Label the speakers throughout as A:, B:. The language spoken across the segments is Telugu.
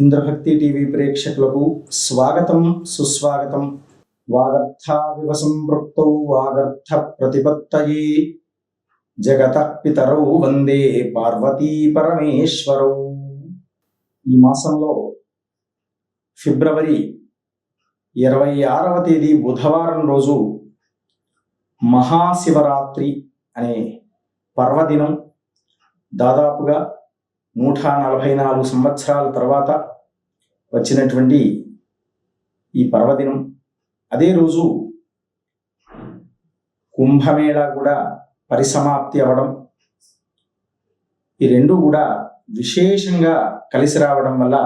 A: ఇంద్రభక్తి టీవీ ప్రేక్షకులకు స్వాగతం సుస్వాగతం. వాగర్థావివ సంపృక్తౌ వాగర్థ ప్రతిపత్తయే జగత పితరౌ వందే పార్వతీ పరమేశ్వరౌ. ఈ మాసంలో ఫిబ్రవరి ఇరవై ఆరవ తేదీ బుధవారం రోజు మహాశివరాత్రి అనే పర్వదినం దాదాపుగా నూట నలభై నాలుగు సంవత్సరాల తర్వాత వచ్చినటువంటి ఈ పర్వదినం. అదే రోజు కుంభమేళా కూడా పరిసమాప్తి అవ్వడం. ఈ రెండు కూడా విశేషంగా కలిసి రావడం వల్ల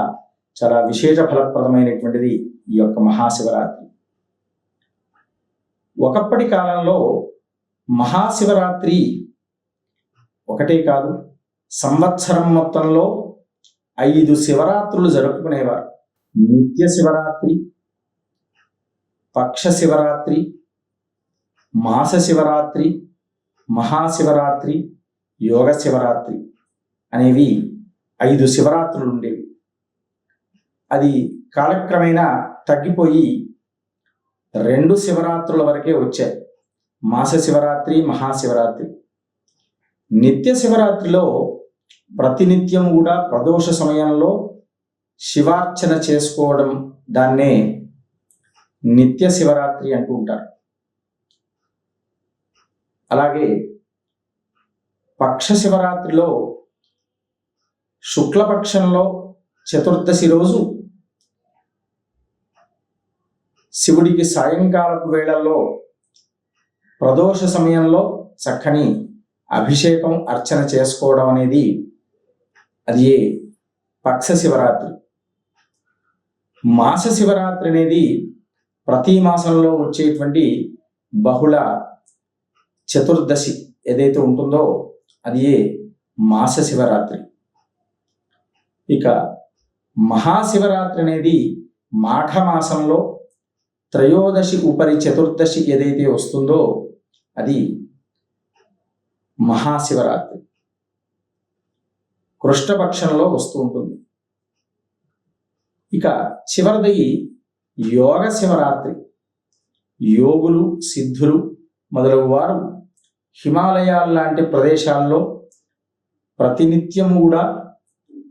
A: చాలా విశేష ఫలప్రదమైనటువంటిది ఈ యొక్క మహాశివరాత్రి. ఒకప్పటి కాలంలో మహాశివరాత్రి ఒకటే కాదు సంవత్సరం మొత్తంలో ఐదు శివరాత్రులు జరుపుకునేవారు. నిత్య శివరాత్రి పక్ష శివరాత్రి మాస శివరాత్రి మహాశివరాత్రి యోగ శివరాత్రి అనేవి ఐదు శివరాత్రులు ఉండేవి. అది కాలక్రమేణా తగ్గిపోయి రెండు శివరాత్రుల వరకే వచ్చాయి. మాస శివరాత్రి మహాశివరాత్రి నిత్య శివరాత్రిలో ప్రతినిత్యం కూడా ప్రదోష సమయంలో శివార్చన చేసుకోవడం దాన్నే నిత్య శివరాత్రి అంటూ ఉంటారు. అలాగే పక్ష శివరాత్రిలో శుక్లపక్షంలో చతుర్దశి రోజు శివుడికి సాయంకాలపు వేళల్లో ప్రదోష సమయంలో చక్కని అభిషేకం అర్చన చేసుకోవడం అనేది అది ఏ? పక్ష శివరాత్రి. మాస శివరాత్రి అనేది ప్రతి మాసంలో వచ్చేటువంటి బహుళ చతుర్దశి ఏదైతే ఉంటుందో అది ఏ? మాస శివరాత్రి. ఇక మహాశివరాత్రి అనేది మాఘమాసంలో త్రయోదశి ఉపరి చతుర్దశి ఏదైతే వస్తుందో అది మహాశివరాత్రి. కృష్ణపక్షంలో వస్తూ ఉంటుంది. ఇక చివరిది యోగ శివరాత్రి. యోగులు సిద్ధులు మొదలగు వారు హిమాలయాల లాంటి ప్రదేశాల్లో ప్రతినిత్యము కూడా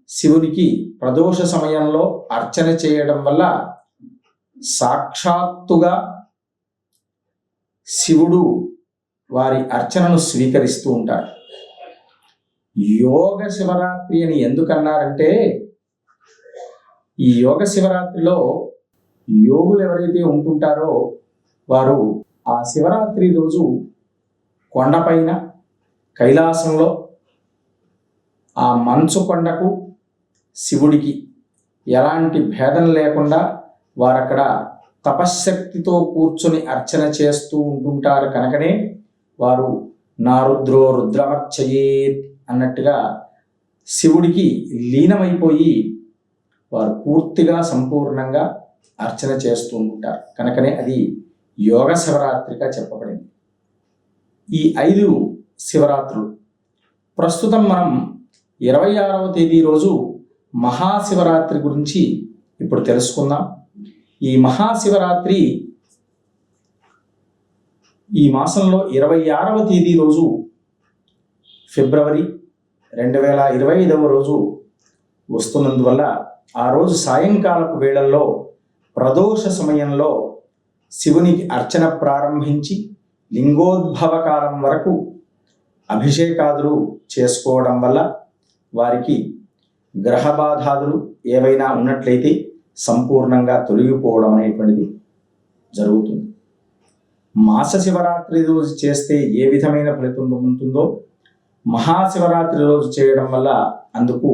A: శివునికి ప్రదోష సమయంలో అర్చన చేయడం వల్ల సాక్షాత్తుగా శివుడు వారి అర్చనను స్వీకరిస్తూ ఉంటారు. యోగ శివరాత్రి అని ఎందుకన్నారంటే ఈ యోగ శివరాత్రిలో యోగులు ఎవరైతే ఉంటుంటారో వారు ఆ శివరాత్రి రోజు కొండపైన కైలాసంలో ఆ మంచు కొండకు శివుడికి ఎలాంటి భేదం లేకుండా వారక్కడ తపశ్శక్తితో కూర్చొని అర్చన చేస్తూ ఉంటుంటారు కనుకనే వారు నా రుద్రో రుద్రమర్చయేత్ అన్నట్టుగా శివుడికి లీనమైపోయి వారు పూర్తిగా సంపూర్ణంగా అర్చన చేస్తూ ఉంటారు. కనుకనే అది యోగ శివరాత్రిగా చెప్పబడింది. ఈ ఐదు శివరాత్రులు ప్రస్తుతం మనం ఇరవై ఆరవ తేదీ రోజు మహాశివరాత్రి గురించి ఇప్పుడు తెలుసుకుందాం. ఈ మహాశివరాత్రి ఈ మాసంలో ఇరవై ఆరవ తేదీ రోజు ఫిబ్రవరి రెండు వేల ఇరవై ఐదవ రోజు వస్తున్నందువల్ల ఆ రోజు సాయంకాలపు వేళల్లో ప్రదోష సమయంలో శివునికి అర్చన ప్రారంభించి లింగోద్భవ కాలం వరకు అభిషేకాదులు చేసుకోవడం వల్ల వారికి గ్రహబాధాదులు ఏవైనా ఉన్నట్లయితే సంపూర్ణంగా తొలగిపోవడం అనేటువంటిది జరుగుతుంది. మాస శివరాత్రి రోజు చేస్తే ఏ విధమైన ఫలితం ఉంటుందో మహాశివరాత్రి రోజు చేయడం వల్ల అందుకు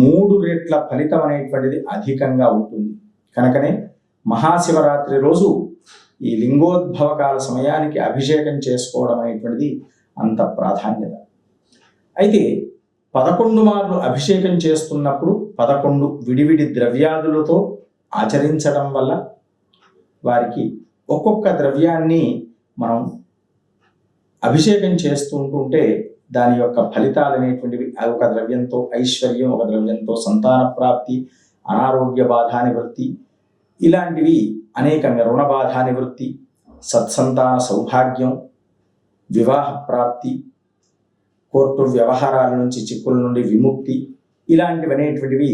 A: మూడు రెట్ల ఫలితం అనేటువంటిది అధికంగా ఉంటుంది. కనుకనే మహాశివరాత్రి రోజు ఈ లింగోద్భవ కాల సమయానికి అభిషేకం చేసుకోవడం అనేటువంటిది అంత ప్రాధాన్యత. అయితే పదకొండు మార్లు అభిషేకం చేస్తున్నప్పుడు పదకొండు విడివిడి ద్రవ్యాదులతో ఆచరించడం వల్ల వారికి ఒక్కొక్క ద్రవ్యాన్ని మనం అభిషేకం చేస్తూ ఉంటుంటే దాని యొక్క ఫలితాలు అనేటువంటివి ఒక ద్రవ్యంతో ఐశ్వర్యం ఒక ద్రవ్యంతో సంతాన ప్రాప్తి అనారోగ్య బాధ నివృత్తి ఇలాంటివి అనేకంగా రుణ బాధ నివృత్తి సత్సంతాన సౌభాగ్యం వివాహ ప్రాప్తి కోర్టు వ్యవహారాల నుంచి చిక్కుల నుండి విముక్తి ఇలాంటివి అనేటువంటివి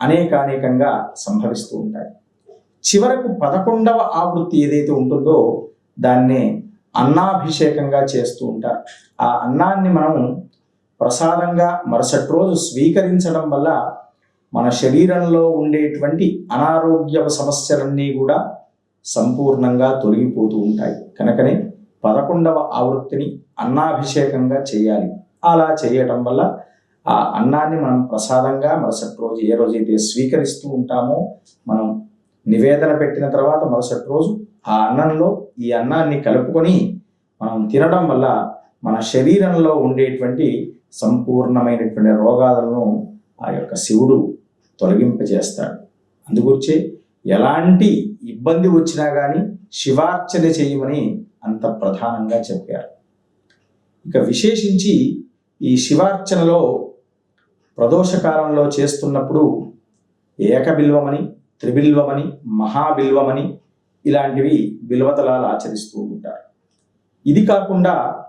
A: అనేకానేకంగా సంభవిస్తూ ఉంటాయి. చివరకు పదకొండవ ఆవృత్తి ఏదైతే ఉంటుందో దాన్నే అన్నాభిషేకంగా చేస్తూ ఉంటారు. ఆ అన్నాన్ని మనము ప్రసాదంగా మరుసటి రోజు స్వీకరించడం వల్ల మన శరీరంలో ఉండేటువంటి అనారోగ్య సమస్యలన్నీ కూడా సంపూర్ణంగా తొలగిపోతూ ఉంటాయి. కనుకనే పదకొండవ ఆవృత్తిని అన్నాభిషేకంగా చేయాలి. అలా చేయటం వల్ల ఆ అన్నాన్ని మనం ప్రసాదంగా మరుసటి రోజు ఏ రోజైతే స్వీకరిస్తూ ఉంటామో మనం నివేదన పెట్టిన తర్వాత మరుసటి రోజు ఆ అన్నంలో ఈ అన్నాన్ని కలుపుకొని మనం తినడం వల్ల మన శరీరంలో ఉండేటువంటి సంపూర్ణమైనటువంటి రోగాలను ఆ యొక్క శివుడు తొలగింపజేస్తాడు. అందుగురించి ఎలాంటి ఇబ్బంది వచ్చినా కానీ శివార్చన చేయమని అంత ప్రధానంగా చెప్పారు. ఇక విశేషించి ఈ శివార్చనలో ప్రదోషకాలంలో చేస్తున్నప్పుడు ఏకబిల్వమని త్రిబిల్వమని మహాబిల్వమని ఇలాంటివి బిల్వతలాలు ఆచరిస్తూ ఉంటారు. ఇది కాకుండా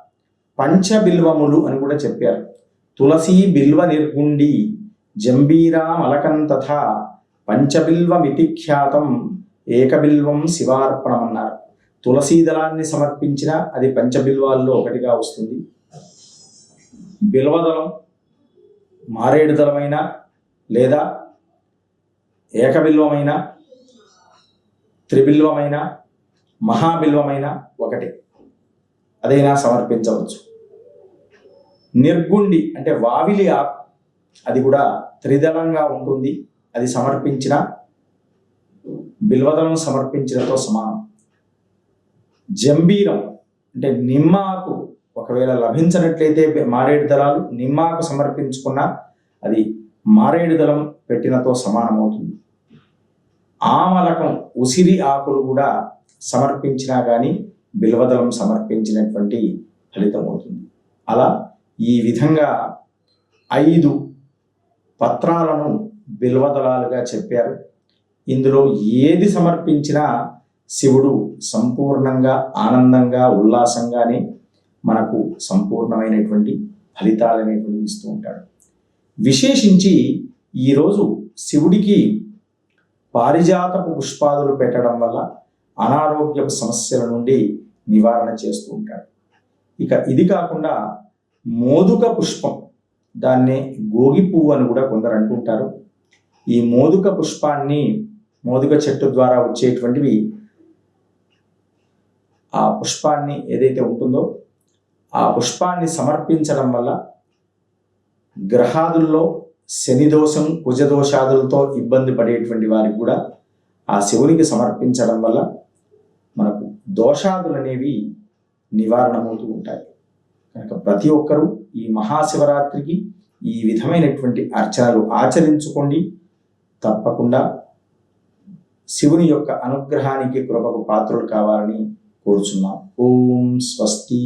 A: పంచబిల్వములు అని కూడా చెప్పారు. తులసి బిల్వ నిర్గుండి జంబీరా మలకం తథా పంచబిల్వమితి ఖ్యాతం ఏకబిల్వం శివార్పణం అన్నారు తులసీ దళాన్ని సమర్పించిన అది పంచబిల్వాల్లో ఒకటిగా వస్తుంది. బిల్వదళం మారేడు దళమైన లేదా ఏకబిల్వమైన త్రిబిల్వమైన మహాబిల్వమైన ఒకటి. అదైనా సమర్పించవచ్చు. నిర్గుండి అంటే వావిలి ఆకు అది కూడా త్రిదళంగా ఉంటుంది. అది సమర్పించిన బిల్వదళం సమర్పించినతో సమానం. జంబీరం అంటే నిమ్మ ఆకు ఒకవేళ లభించినట్లయితే మారేడు దళాలు నిమ్మ ఆకు సమర్పించుకున్న అది మారేడు దళం పెట్టినతో సమానమవుతుంది. ఆమలకం ఉసిరి ఆకులు కూడా సమర్పించినా కానీ బిల్వదళం సమర్పించినటువంటి ఫలితం అవుతుంది. అలా ఈ విధంగా ఐదు పత్రాలను బిల్వదళాలుగా చెప్పారు. ఇందులో ఏది సమర్పించినా శివుడు సంపూర్ణంగా ఆనందంగా ఉల్లాసంగానే మనకు సంపూర్ణమైనటువంటి ఫలితాలు అనేటువంటివి ఇస్తూ ఉంటాడు. విశేషించి ఈరోజు శివుడికి పారిజాతపు పుష్పాదులు పెట్టడం వల్ల అనారోగ్య సమస్యల నుండి నివారణ చేస్తూ ఉంటాడు. ఇక ఇది కాకుండా మోదుక పుష్పం దాన్నే గోగి పువ్వు అని కూడా కొందరు అంటుంటారు. ఈ మోదుక పుష్పాన్ని మోదుక చెట్టు ద్వారా వచ్చేటువంటివి ఆ పుష్పాన్ని ఏదైతే ఉంటుందో ఆ పుష్పాన్ని సమర్పించడం వల్ల గ్రహాదుల్లో శని దోషం కుజదోషాదులతో ఇబ్బంది పడేటువంటి వారికి కూడా ఆ శివునికి సమర్పించడం వల్ల మనకు దోషాదులు అనేవి నివారణమవుతూ ఉంటాయి. కనుక ప్రతి ఒక్కరూ ఈ మహాశివరాత్రికి ఈ విధమైనటువంటి అర్చనలు ఆచరించుకోండి. తప్పకుండా శివుని యొక్క అనుగ్రహానికి కృపకు పాత్రులు కావాలని కోరుచున్నాం. ఓం స్వస్తి.